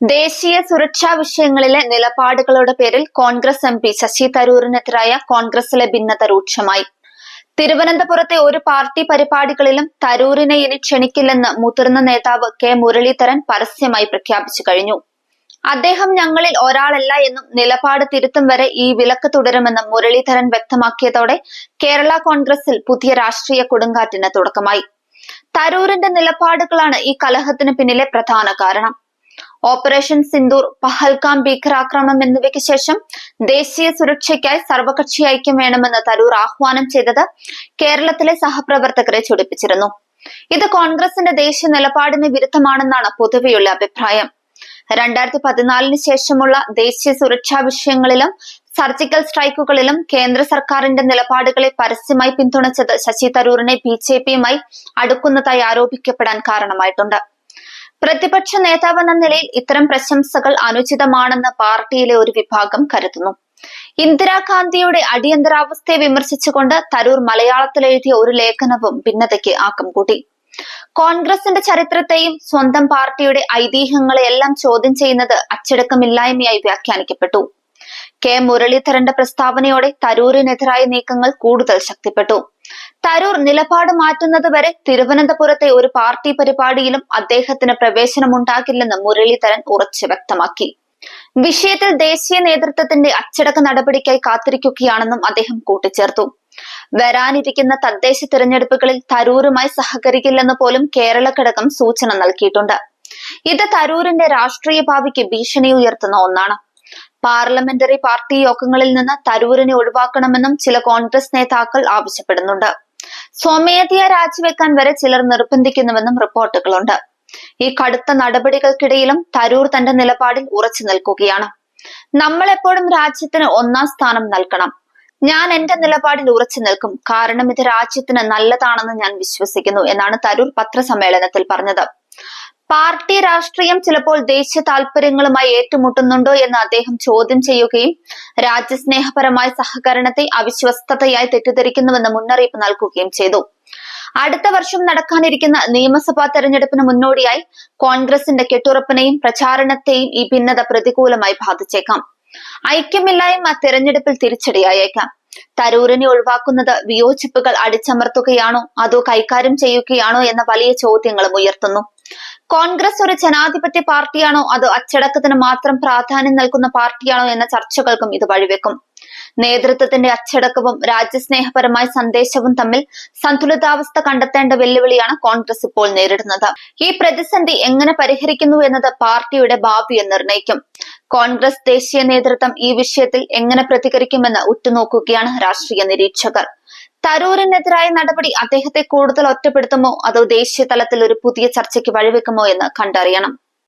ദേശീയ സുരക്ഷാ വിഷയങ്ങളിലെ നിലപാടുകളുടെ പേരിൽ കോൺഗ്രസ് എം പി ശശി തരൂരിനെതിരായ കോൺഗ്രസിലെ ഭിന്നത രൂക്ഷമായി. തിരുവനന്തപുരത്തെ ഒരു പാർട്ടി പരിപാടികളിലും തരൂരിനെ ഇനി ക്ഷണിക്കില്ലെന്ന് മുതിർന്ന നേതാവ് കെ മുരളീധരൻ പരസ്യമായി പ്രഖ്യാപിച്ചു കഴിഞ്ഞു. അദ്ദേഹം ഞങ്ങളിൽ ഒരാളല്ല എന്നും നിലപാട് തിരുത്തും വരെ ഈ വിലക്ക് തുടരുമെന്നും മുരളീധരൻ വ്യക്തമാക്കിയതോടെ കേരള കോൺഗ്രസിൽ പുതിയ രാഷ്ട്രീയ കൊടുങ്കാറ്റിന് തുടക്കമായി. തരൂരിന്റെ നിലപാടുകളാണ് ഈ കലഹത്തിന് പിന്നിലെ പ്രധാന കാരണം. ഓപ്പറേഷൻ സിന്ദൂർ പഹൽഗാം ഭീകരാക്രമണം എന്നിവയ്ക്ക് ശേഷം ദേശീയ സുരക്ഷയ്ക്കായി സർവകക്ഷി ഐക്യം വേണമെന്ന് തരൂർ ആഹ്വാനം ചെയ്തത് കേരളത്തിലെ സഹപ്രവർത്തകരെ ചൊടിപ്പിച്ചിരുന്നു. ഇത് കോൺഗ്രസിന്റെ ദേശീയ നിലപാടിന് വിരുദ്ധമാണെന്നാണ് പൊതുവെയുള്ള അഭിപ്രായം. രണ്ടായിരത്തി പതിനാലിന് ശേഷമുള്ള ദേശീയ സുരക്ഷാ വിഷയങ്ങളിലും സർജിക്കൽ സ്ട്രൈക്കുകളിലും കേന്ദ്ര സർക്കാരിന്റെ നിലപാടുകളെ പരസ്യമായി പിന്തുണച്ചത് ശശി തരൂറിനെ ബി ജെ പിയുമായി അടുക്കുന്നതായി ആരോപിക്കപ്പെടാൻ കാരണമായിട്ടുണ്ട്. പ്രതിപക്ഷ നേതാവെന്ന നിലയിൽ ഇത്തരം പ്രശംസകൾ അനുചിതമാണെന്ന് പാർട്ടിയിലെ ഒരു വിഭാഗം കരുതുന്നു. ഇന്ദിരാഗാന്ധിയുടെ അടിയന്തരാവസ്ഥയെ വിമർശിച്ചുകൊണ്ട് തരൂർ മലയാളത്തിൽ എഴുതിയ ഒരു ലേഖനവും ഭിന്നതയ്ക്ക് ആക്കം കൂട്ടി. കോൺഗ്രസിന്റെ ചരിത്രത്തെയും സ്വന്തം പാർട്ടിയുടെ ഐതിഹ്യങ്ങളെയെല്ലാം ചോദ്യം ചെയ്യുന്നത് അച്ചടക്കമില്ലായ്മയായി വ്യാഖ്യാനിക്കപ്പെട്ടു. കെ മുരളീധരന്റെ പ്രസ്താവനയോടെ തരൂരിനെതിരായ നീക്കങ്ങൾ കൂടുതൽ ശക്തിപ്പെട്ടു. തരൂർ നിലപാട് മാറ്റുന്നത് വരെ തിരുവനന്തപുരത്തെ ഒരു പാർട്ടി പരിപാടിയിലും അദ്ദേഹത്തിന് പ്രവേശനമുണ്ടാകില്ലെന്ന് മുരളീധരൻ ഉറച്ചു വ്യക്തമാക്കി. വിഷയത്തിൽ ദേശീയ നേതൃത്വത്തിന്റെ അച്ചടക്ക നടപടിക്കായി കാത്തിരിക്കുകയാണെന്നും അദ്ദേഹം കൂട്ടിച്ചേർത്തു. വരാനിരിക്കുന്ന തദ്ദേശ തിരഞ്ഞെടുപ്പുകളിൽ തരൂരുമായി സഹകരിക്കില്ലെന്ന് പോലും കേരള ഘടകം സൂചന നൽകിയിട്ടുണ്ട്. ഇത് തരൂരിന്റെ രാഷ്ട്രീയ ഭാവിക്ക് ഭീഷണി ഉയർത്തുന്ന ഒന്നാണ്. പാർലമെന്ററി പാർട്ടി യോഗങ്ങളിൽ നിന്ന് തരൂരിനെ ഒഴിവാക്കണമെന്നും ചില കോൺഗ്രസ് നേതാക്കൾ ആവശ്യപ്പെടുന്നുണ്ട്. സ്വമേധയ രാജിവെക്കാൻ വരെ ചിലർ നിർബന്ധിക്കുന്നുവെന്നും റിപ്പോർട്ടുകളുണ്ട്. ഈ കടുത്ത നടപടികൾക്കിടയിലും തരൂർ തന്റെ നിലപാടിൽ ഉറച്ചു നിൽക്കുകയാണ്. നമ്മൾ എപ്പോഴും രാജ്യത്തിന് ഒന്നാം സ്ഥാനം നൽകണം. ഞാൻ എന്റെ നിലപാടിൽ ഉറച്ചു നിൽക്കും. കാരണം ഇത് രാജ്യത്തിന് നല്ലതാണെന്ന് ഞാൻ വിശ്വസിക്കുന്നു എന്നാണ് തരൂർ പത്രസമ്മേളനത്തിൽ പറഞ്ഞത്. പാർട്ടി രാഷ്ട്രീയം ചിലപ്പോൾ ദേശീയ താല്പര്യങ്ങളുമായി ഏറ്റുമുട്ടുന്നുണ്ടോ എന്ന് അദ്ദേഹം ചോദ്യം ചെയ്യുകയും രാജ്യസ്നേഹപരമായ സഹകരണത്തെ അവിശ്വസ്തതയായി തെറ്റിദ്ധരിക്കുന്നുവെന്ന് മുന്നറിയിപ്പ് നൽകുകയും ചെയ്തു. അടുത്ത വർഷം നടക്കാനിരിക്കുന്ന നിയമസഭാ തെരഞ്ഞെടുപ്പിന് മുന്നോടിയായി കോൺഗ്രസിന്റെ കെട്ടുറപ്പിനെയും പ്രചാരണത്തെയും ഈ ഭിന്നത പ്രതികൂലമായി ബാധിച്ചേക്കാം. ഐക്യമില്ലായ്മ തെരഞ്ഞെടുപ്പിൽ തിരിച്ചടിയായേക്കാം. തരൂരിനെ ഒഴിവാക്കുന്നത് വിയോജിപ്പുകൾ അടിച്ചമർത്തുകയാണോ? അതോ കൈകാര്യം ചെയ്യുകയാണോ? എന്ന വലിയ ചോദ്യങ്ങളും ഉയർത്തുന്നു. കോൺഗ്രസ് ഒരു ജനാധിപത്യ പാർട്ടിയാണോ? അതോ അച്ചടക്കത്തിന് മാത്രം പ്രാധാന്യം നൽകുന്ന പാർട്ടിയാണോ എന്ന ചർച്ചകൾക്കും ഇത് വഴിവെക്കും. നേതൃത്വത്തിന്റെ അച്ചടക്കവും രാജ്യസ്നേഹപരമായ സന്ദേശവും തമ്മിൽ സന്തുലിതാവസ്ഥ കണ്ടെത്തേണ്ട വെല്ലുവിളിയാണ് കോൺഗ്രസ് ഇപ്പോൾ നേരിടുന്നത്. ഈ പ്രതിസന്ധി എങ്ങനെ പരിഹരിക്കുന്നു എന്നത് പാർട്ടിയുടെ ഭാവിയെ നിർണയിക്കും കോൺഗ്രസ് ദേശീയ നേതൃത്വം ഈ വിഷയത്തിൽ എങ്ങനെ പ്രതികരിക്കുമെന്ന് ഉറ്റുനോക്കുകയാണ് രാഷ്ട്രീയ നിരീക്ഷകർ. തരൂരിനെതിരായ നടപടി അദ്ദേഹത്തെ കൂടുതൽ ഒറ്റപ്പെടുത്തുമോ? അതോ ദേശീയ തലത്തിൽ ഒരു പുതിയ ചർച്ചയ്ക്ക് വഴിവെക്കുമോ എന്ന് കണ്ടറിയണം.